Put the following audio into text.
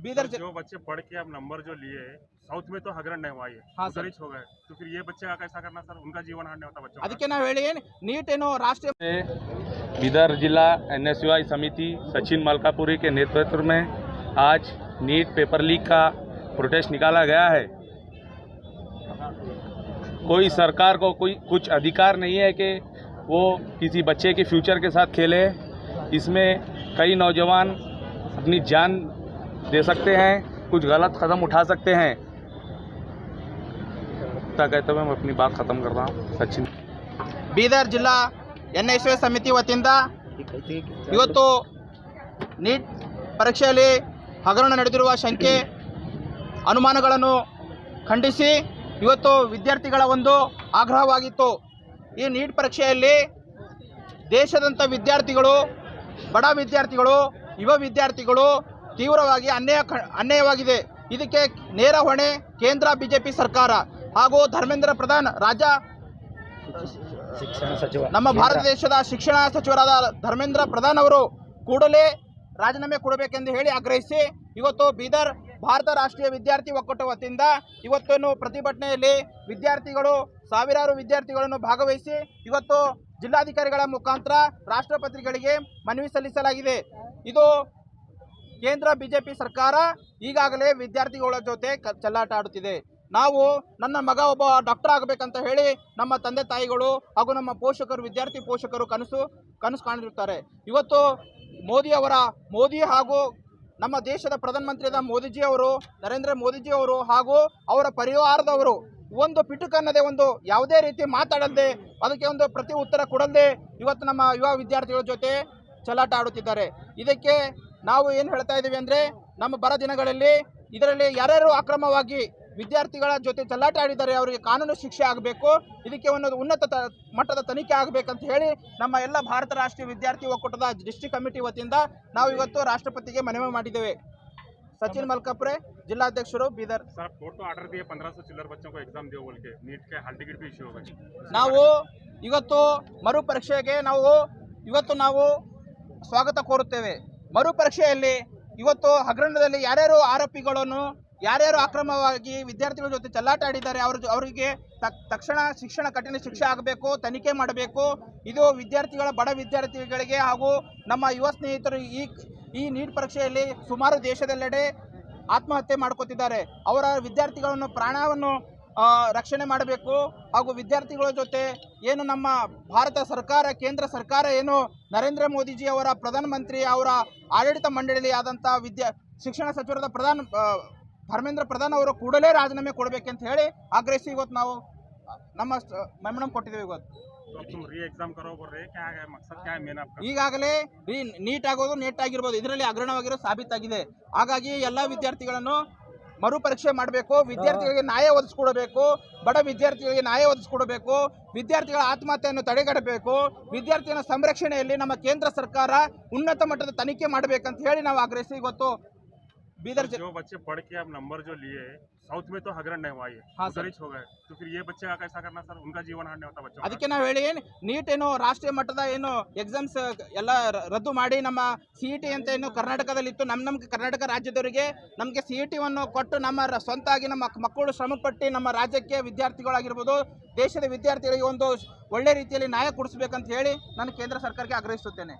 बीदर जो बच्चे पढ़ के अब नंबर जो लिए साउथ में तो हगरण नहीं हुआ ये हाँ, उधर ही हो गए तो फिर ये बच्चे का कैसा करना सर उनका जीवन हारने होता बच्चों का ಅದಕ್ಕೆ ನಾವು ಹೇಳಿ ನೀಟ್ ಏನು ರಾಷ್ಟ್ರೀಯ बिदर जिला एन समिति सचिन मलकापुरी के नेतृत्व में आज नीट पेपर लीक का प्रोटेस्ट निकाला गया है कोई सरकार को कोई कुछ अधिकार नहीं है कि वो किसी बच्चे के फ्यूचर के साथ खेले इसमें कई नौजवान अपनी जान दे सकते हैं कुछ गलत कदम उठा सकते हैं इतना कहते हुए मैं अपनी बात ख़त्म कर रहा हूँ सचिन ಬೀದರ್ ಜಿಲ್ಲಾ ಎನ್ ಎಸ್ ಎ ಸಮಿತಿ ವತಿಯಿಂದ ಇವತ್ತು ನೀಟ್ ಪರೀಕ್ಷೆಯಲ್ಲಿ ಹಗರಣ ನಡೆದಿರುವ ಶಂಕೆ ಅನುಮಾನಗಳನ್ನು ಖಂಡಿಸಿ ಇವತ್ತು ವಿದ್ಯಾರ್ಥಿಗಳ ಒಂದು ಆಗ್ರಹವಾಗಿತ್ತು ಈ ನೀಟ್ ಪರೀಕ್ಷೆಯಲ್ಲಿ ದೇಶದಂಥ ವಿದ್ಯಾರ್ಥಿಗಳು ಬಡ ವಿದ್ಯಾರ್ಥಿಗಳು ಯುವ ವಿದ್ಯಾರ್ಥಿಗಳು ತೀವ್ರವಾಗಿ ಅನ್ಯಾಯ ಅನ್ಯಾಯವಾಗಿದೆ. ಇದಕ್ಕೆ ನೇರ ಹೊಣೆ ಕೇಂದ್ರ ಬಿಜೆಪಿ ಸರ್ಕಾರ ಹಾಗೂ ಧರ್ಮೇಂದ್ರ ಪ್ರಧಾನ್ ರಾಜ್ಯ ನಮ್ಮ ಭಾರತ ದೇಶದ ಶಿಕ್ಷಣ ಸಚಿವರಾದ ಧರ್ಮೇಂದ್ರ ಪ್ರಧಾನ್ ಅವರು ಕೂಡಲೇ ರಾಜೀನಾಮೆ ಕೊಡಬೇಕೆಂದು ಹೇಳಿ ಆಗ್ರಹಿಸಿ ಇವತ್ತು ಬೀದರ್ ಭಾರತ ರಾಷ್ಟ್ರೀಯ ವಿದ್ಯಾರ್ಥಿ ಒಕ್ಕೂಟ ವತಿಯಿಂದ ಇವತ್ತೇನು ಪ್ರತಿಭಟನೆಯಲ್ಲಿ ವಿದ್ಯಾರ್ಥಿಗಳು ಸಾವಿರಾರು ವಿದ್ಯಾರ್ಥಿಗಳನ್ನು ಭಾಗವಹಿಸಿ ಇವತ್ತು ಜಿಲ್ಲಾಧಿಕಾರಿಗಳ ಮುಖಾಂತರ ರಾಷ್ಟ್ರಪತಿಗಳಿಗೆ ಮನವಿ ಸಲ್ಲಿಸಲಾಗಿದೆ. ಇದು ಕೇಂದ್ರ ಬಿಜೆಪಿ ಸರ್ಕಾರ ಈಗಾಗಲೇ ವಿದ್ಯಾರ್ಥಿಗಳ ಜೊತೆ ಚೆಲ್ಲಾಟ ಆಡುತ್ತಿದೆ. ನಾವು ನನ್ನ ಮಗ ಒಬ್ಬ ಡಾಕ್ಟರ್ ಆಗಬೇಕಂತ ಹೇಳಿ ನಮ್ಮ ತಂದೆ ತಾಯಿಗಳು ಹಾಗೂ ನಮ್ಮ ಪೋಷಕರು, ವಿದ್ಯಾರ್ಥಿ ಪೋಷಕರು ಕನಸು ಕನಸು ಕಾಣಿರುತ್ತಾರೆ. ಇವತ್ತು ಮೋದಿ ಅವರ, ಮೋದಿ ಹಾಗೂ ನಮ್ಮ ದೇಶದ ಪ್ರಧಾನಮಂತ್ರಿಯಾದ ಮೋದಿಜಿ ಅವರು, ನರೇಂದ್ರ ಮೋದಿಜಿ ಅವರು ಹಾಗೂ ಅವರ ಪರಿವಾರದವರು ಒಂದು ಪಿಟುಕನ್ನದೇ ಒಂದು ಯಾವುದೇ ರೀತಿ ಮಾತಾಡಲ್ಲದೆ ಅದಕ್ಕೆ ಒಂದು ಪ್ರತಿ ಉತ್ತರ ಕೊಡಲ್ದೆ ಇವತ್ತು ನಮ್ಮ ಯುವ ವಿದ್ಯಾರ್ಥಿಗಳ ಜೊತೆ ಚಲಾಟ ಆಡುತ್ತಿದ್ದಾರೆ. ಇದಕ್ಕೆ ನಾವು ಏನು ಹೇಳ್ತಾ ಇದ್ದೀವಿ ಅಂದರೆ ನಮ್ಮ ಬರ ದಿನಗಳಲ್ಲಿ ಇದರಲ್ಲಿ ಯಾರ್ಯಾರು ಅಕ್ರಮವಾಗಿ ವಿದ್ಯಾರ್ಥಿಗಳ ಜೊತೆ ಚೆಲ್ಲಾಟ ಆಡಿದ್ದಾರೆ ಅವರಿಗೆ ಕಾನೂನು ಶಿಕ್ಷೆ ಆಗಬೇಕು ಇದಕ್ಕೆ ಒಂದು ಉನ್ನತ ತ- ಮಟ್ಟದ ತನಿಖೆ ಆಗಬೇಕಂತ ಹೇಳಿ ನಮ್ಮ ಎಲ್ಲ ಭಾರತ ರಾಷ್ಟ್ರೀಯ ವಿದ್ಯಾರ್ಥಿ ಒಕ್ಕೂಟದ ಡಿಸ್ಟ್ರಿಕ್ಟ್ ಕಮಿಟಿ ವತಿಯಿಂದ ನಾವು ಇವತ್ತು ರಾಷ್ಟ್ರಪತಿಗೆ ಮನವಿ ಮಾಡಿದ್ದೇವೆ ಸಚಿನ್ ಮಲ್ಕಾಪುರೆ ಜಿಲ್ಲಾಧ್ಯಕ್ಷರು ಬೀದರ್ सर कोर्ट तो ऑर्डर दिए पंद्रह सौ चिल्लर बच्चों को एग्जाम दियो बोल के नीट के हाल टिकट भी इश्यू होगा ನಾವು ಇವತ್ತು ಮರುಪರೀಕ್ಷೆಗೆ ನಾವು ಇವತ್ತು ನಾವು ಸ್ವಾಗತ ಕೋರುತ್ತೇವೆ ಮರುಪರೀಕ್ಷೆಯಲ್ಲಿ ಇವತ್ತು ಹಗರಣದಲ್ಲಿ ಯಾರ್ಯಾರು ಆರೋಪಿಗಳನ್ನು, ಯಾರ್ಯಾರು ಅಕ್ರಮವಾಗಿ ವಿದ್ಯಾರ್ಥಿಗಳ ಜೊತೆ ಚಲ್ಲಾಟ ಆಡಿದ್ದಾರೆ, ಅವ್ರ ಅವರಿಗೆ ತಕ್- ತಕ್ಷಣ ಶಿಕ್ಷಣ, ಕಠಿಣ ಶಿಕ್ಷೆ ಆಗಬೇಕು, ತನಿಖೆ ಮಾಡಬೇಕು. ಇದು ವಿದ್ಯಾರ್ಥಿಗಳ, ಬಡ ವಿದ್ಯಾರ್ಥಿಗಳಿಗೆ ಹಾಗೂ ನಮ್ಮ ಯುವ ಸ್ನೇಹಿತರು ಈ ಈ ನೀಟ್ ಪರೀಕ್ಷೆಯಲ್ಲಿ ಸುಮಾರು ದೇಶದೆಲ್ಲೆಡೆ ಆತ್ಮಹತ್ಯೆ ಮಾಡ್ಕೋತಿದ್ದಾರೆ. ಅವರ ವಿದ್ಯಾರ್ಥಿಗಳನ್ನು, ಪ್ರಾಣವನ್ನು ರಕ್ಷಣೆ ಮಾಡಬೇಕು. ಹಾಗೂ ವಿದ್ಯಾರ್ಥಿಗಳ ಜೊತೆ ಏನು ನಮ್ಮ ಭಾರತ ಸರ್ಕಾರ ಕೇಂದ್ರ ಸರ್ಕಾರ ಏನು ನರೇಂದ್ರ ಮೋದಿಜಿ ಅವರ ಪ್ರಧಾನಮಂತ್ರಿ ಅವರ ಆಡಳಿತ ಮಂಡಳಿ ಆದಂಥ ವಿದ್ಯಾ ಶಿಕ್ಷಣ ಸಚಿವರಾದ ಪ್ರಧಾನ ಧರ್ಮೇಂದ್ರ ಪ್ರಧಾನ್ ಅವರು ಕೂಡಲೇ ರಾಜೀನಾಮೆ ಕೊಡಬೇಕಂತ ಹೇಳಿ ಆಗ್ರಹಿಸಿ ಇವತ್ತು ನಾವು ನಮ್ಮ ಮೆಮಣಂ ಕೊಟ್ಟಿದ್ದೀವಿ ಇವತ್ತು. ಈಗಾಗಲೇ ನೀಟ್ ಆಗೋದು ನೀಟ್ ಆಗಿರ್ಬೋದು ಇದರಲ್ಲಿ ಅಗ್ರಣವಾಗಿರೋ ಸಾಬೀತಾಗಿದೆ. ಹಾಗಾಗಿ ಎಲ್ಲ ವಿದ್ಯಾರ್ಥಿಗಳನ್ನು ಮರುಪರೀಕ್ಷೆ ಮಾಡಬೇಕು, ವಿದ್ಯಾರ್ಥಿಗಳಿಗೆ ನ್ಯಾಯ ಒದಗಿಸ್ಕೊಡಬೇಕು, ಬಡ ವಿದ್ಯಾರ್ಥಿಗಳಿಗೆ ನ್ಯಾಯ ಒದಗಿಸ್ಕೊಡಬೇಕು, ವಿದ್ಯಾರ್ಥಿಗಳ ಆತ್ಮಹತ್ಯೆಯನ್ನು ತಡೆಗಟ್ಟಬೇಕು ವಿದ್ಯಾರ್ಥಿಗಳ ಸಂರಕ್ಷಣೆಯಲ್ಲಿ ನಮ್ಮ ಕೇಂದ್ರ ಸರ್ಕಾರ ಉನ್ನತ ಮಟ್ಟದ ತನಿಖೆ ಮಾಡಬೇಕಂತ ಹೇಳಿ ನಾವು ಆಗ್ರಹಿಸಿ, ಇವತ್ತು ಬೀದರ್ ಜಿ- जो बच्चे पढ़ के अब नंबर जो लिए साउथ में तो हगरण नहीं हुआ ये हाँ, उधर ही हो गए तो फिर ये बच्चे का कैसा करना सर उनका जीवन हारने होता बच्चों का ಅದಕ್ಕೆ ನಾವು ಹೇಳಿ ನೀಟ್ ಏನು ರಾಷ್ಟ್ರೀಯ ಮಟ್ಟದ ಏನು ಎಕ್ಸಾಮ್ಸ್ ಎಲ್ಲ ರ- ರದ್ದು ಮಾಡಿ ನಮ್ಮ ಸಿ ಇ ಟಿ ಅಂತ ಏನು ಕರ್ನಾಟಕದಲ್ಲಿತ್ತು ನಮ್ಮ ನಮ್ಮ ಕರ್ನಾಟಕ ರಾಜ್ಯದವರಿಗೆ ನಮಗೆ ಸಿ ಇ ಟಿವನ್ನು ಕೊಟ್ಟು ನಮ್ಮ ರ- ಸ್ವಂತಾಗಿ ನಮ್ಮ ಮಕ್- ಮಕ್ಕಳು ಶ್ರಮಪಟ್ಟು ನಮ್ಮ ರಾಜ್ಯಕ್ಕೆ ವಿದ್ಯಾರ್ಥಿಗಳಾಗಿರ್ಬೋದು ದೇಶದ ವಿದ್ಯಾರ್ಥಿಗಳಿಗೆ ಒಂದು ಒಳ್ಳೆ ರೀತಿಯಲ್ಲಿ ನ್ಯಾಯ ಕೊಡಿಸ್ಬೇಕಂತ ಹೇಳಿ ನಾನು ಕೇಂದ್ರ ಸರ್ಕಾರಕ್ಕೆ ಆಗ್ರಹಿಸುತ್ತೇನೆ